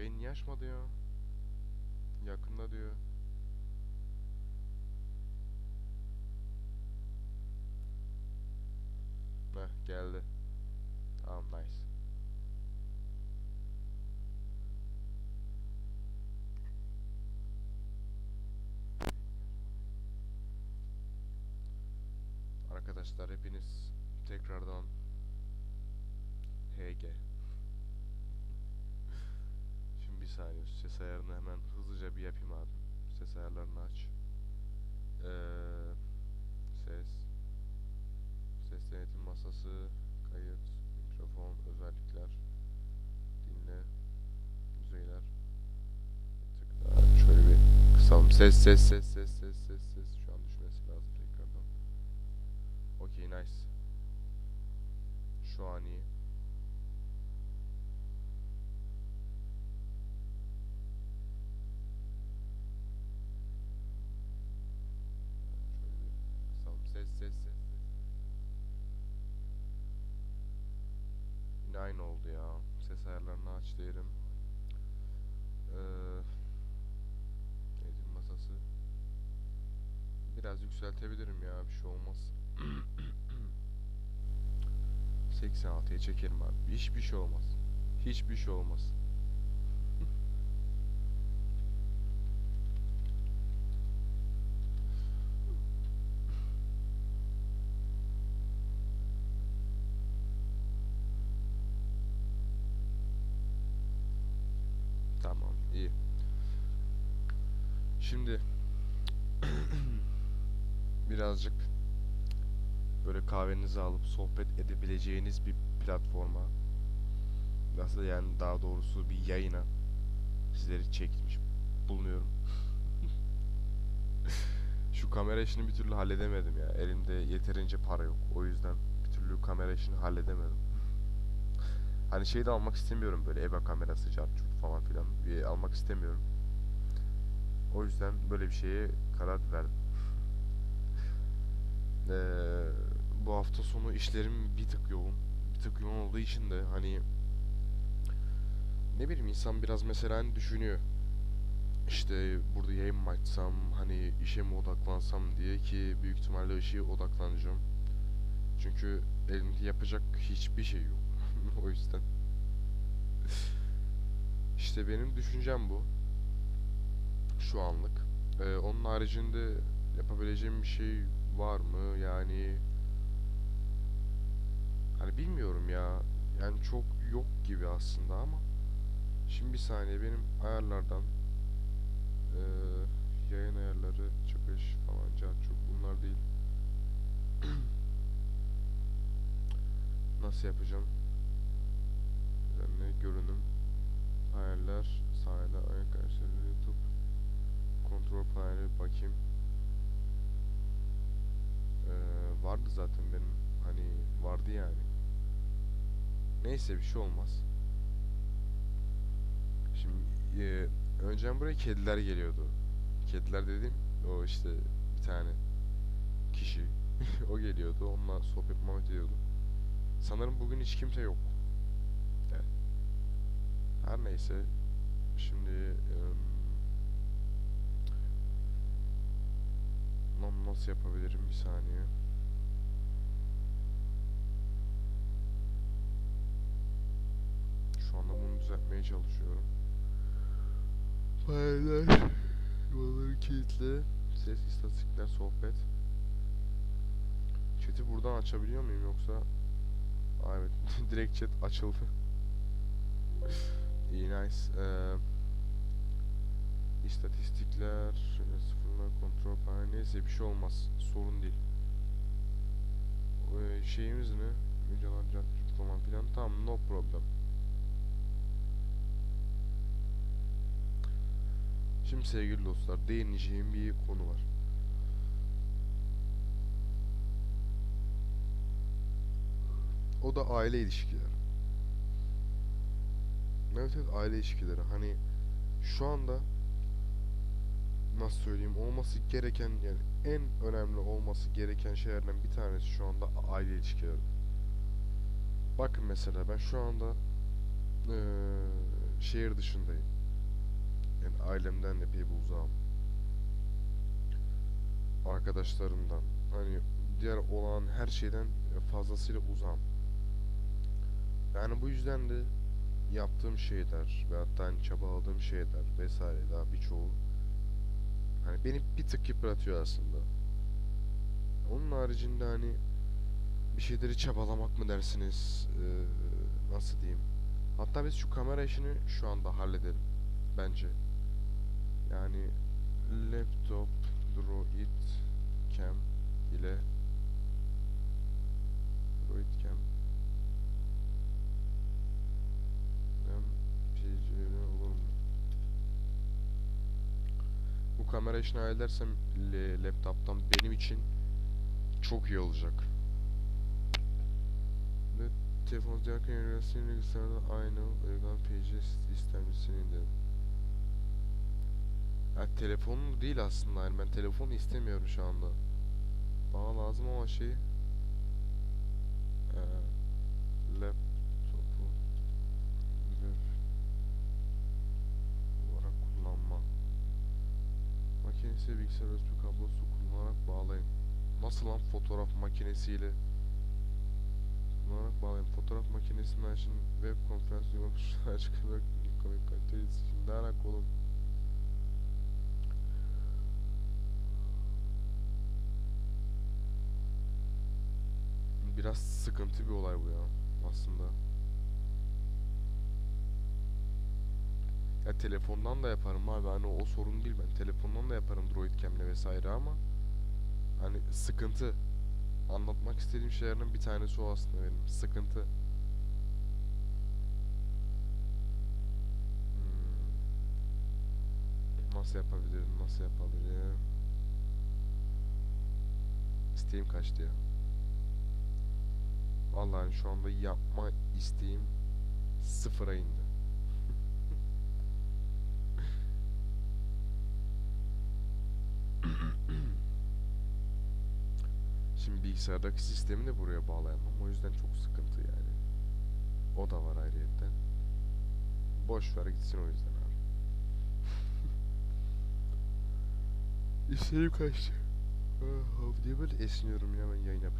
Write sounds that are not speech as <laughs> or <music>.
Yayın niye açmadı ya? Yakında diyor. Heh geldi. Tamam nice. Arkadaşlar hepiniz tekrardan HG. Şimdi bir saniye şu ses ayarını hemen hızlıca bir yapayım abi. Ses ayarlarını aç. Ee, ses. Ses denetim masası. Kayıt. Mikrofon. Özellikler. Dinle. Düzeyler. Bir tık daha şöyle bir kısalım. Ses ses ses ses ses Aynı oldu ya. Ses ayarlarını aç diyelim. Ee, Denetim masası. Biraz yükseltebilirim ya bir şey olmaz. <clears throat> 86'ya çekerim abi. Hiçbir şey olmaz. Hiçbir şey olmaz. İyi. Şimdi <clears throat> birazcık böyle kahvenizi alıp sohbet edebileceğiniz bir platforma nasıl yani daha doğrusu bir yayına sizleri çekmiş bulunuyorum. <laughs> Şu kamera işini bir türlü halledemedim ya. Elimde yeterince para yok. O yüzden bir türlü kamera işini halledemedim. Hani şey de almak istemiyorum böyle EBA kamerası, cart curt falan filan bir almak istemiyorum. O yüzden böyle bir şeye karar verdim. Eee, bu hafta sonu işlerim bir tık yoğun. Bir tık yoğun olduğu için de hani ne bileyim insan biraz mesela hani düşünüyor. İşte burada yayın mı açsam hani işe mi odaklansam diye ki büyük ihtimalle işe odaklanacağım. Çünkü elimde yapacak hiçbir şey yok. <laughs> O yüzden. İşte benim düşüncem bu. Şu anlık. Ee, onun haricinde yapabileceğim bir şey var mı? Yani hani bilmiyorum ya. Yani çok yok gibi aslında ama şimdi bir saniye benim ayarlardan eee, yayın ayarları, çıkış falan, cart curt bunlar değil. <clears throat> Nasıl yapacağım? Düzenle görünüm, ayarlar, sahneler, arkadaşlar, YouTube, kontrol paneli bakayım. Eee, vardı zaten benim hani vardı yani. Neyse bir şey olmaz. Şimdi eee önceden buraya kediler geliyordu. Kediler dediğim o işte bir tane kişi <laughs> o geliyordu. Onunla sohbet muhabbet ediyordu. Sanırım bugün hiç kimse yok. Her neyse şimdi Lan nasıl yapabilirim bir saniye. Şu anda bunu düzeltmeye çalışıyorum. Failler, yuvaları kilitli, ses, istatistikler, sohbet. Chat'i buradan açabiliyor muyum yoksa? Aa, evet, <laughs> direkt chat açıldı. İyi nice. Ee, istatistikler, sıfırlar, kontrol paneli neyse bir şey olmaz. Sorun değil. Ee, şeyimiz ne? Videolar, curt falan filan. Tamam, no problem. Şimdi sevgili dostlar değineceğim bir konu var. O da aile ilişkileri. Evet evet aile ilişkileri. Hani şu anda nasıl söyleyeyim olması gereken yani en önemli olması gereken şeylerden bir tanesi şu anda aile ilişkileri. Bakın mesela ben şu anda eee, şehir dışındayım. Yani ailemden epey bir uzağım. Arkadaşlarımdan. Hani diğer olan her şeyden fazlasıyla uzağım. Yani bu yüzden de yaptığım şeyler ve hatta hani çabaladığım şeyler vesaire daha birçoğu hani beni bir tık yıpratıyor aslında. Onun haricinde hani bir şeyleri çabalamak mı dersiniz? Ee, nasıl diyeyim? Hatta biz şu kamera işini şu anda halledelim bence. Yani laptop Droid Cam ile Droid Cam kamera işini halledersem le- laptop'tan benim için çok iyi olacak. Ve telefon diğerken yönelsin bilgisayarda aynı uygun PC istemcisinin de. Ya telefonum değil aslında yani ben telefonu istemiyorum şu anda. Bana lazım ama şey Makinesi bilgisayar USB kablosu kullanarak bağlayın. Nasıl lan fotoğraf makinesiyle kullanarak bağlayın. Fotoğraf makinesinden şimdi web konferans uygulamak <laughs> için açık olarak komik kalitesi. Şimdi ne alaka oğlum? Biraz sıkıntı bir olay bu ya aslında. Ya telefondan da yaparım abi hani o sorun değil ben telefondan da yaparım Droid Cam'le vesaire ama hani sıkıntı anlatmak istediğim şeylerden bir tanesi o aslında benim sıkıntı. Hmm. Nasıl yapabilirim nasıl yapabilirim? İsteğim kaçtı ya. Vallahi hani şu anda yapma isteğim sıfıra indi. Şimdi bilgisayardaki sistemi de buraya bağlayamam. O yüzden çok sıkıntı yani. O da var ayrıyetten. Boş ver gitsin o yüzden abi. <laughs> İsteğim kaçtı. Ah, Niye böyle esniyorum ya ben yayın yapınca?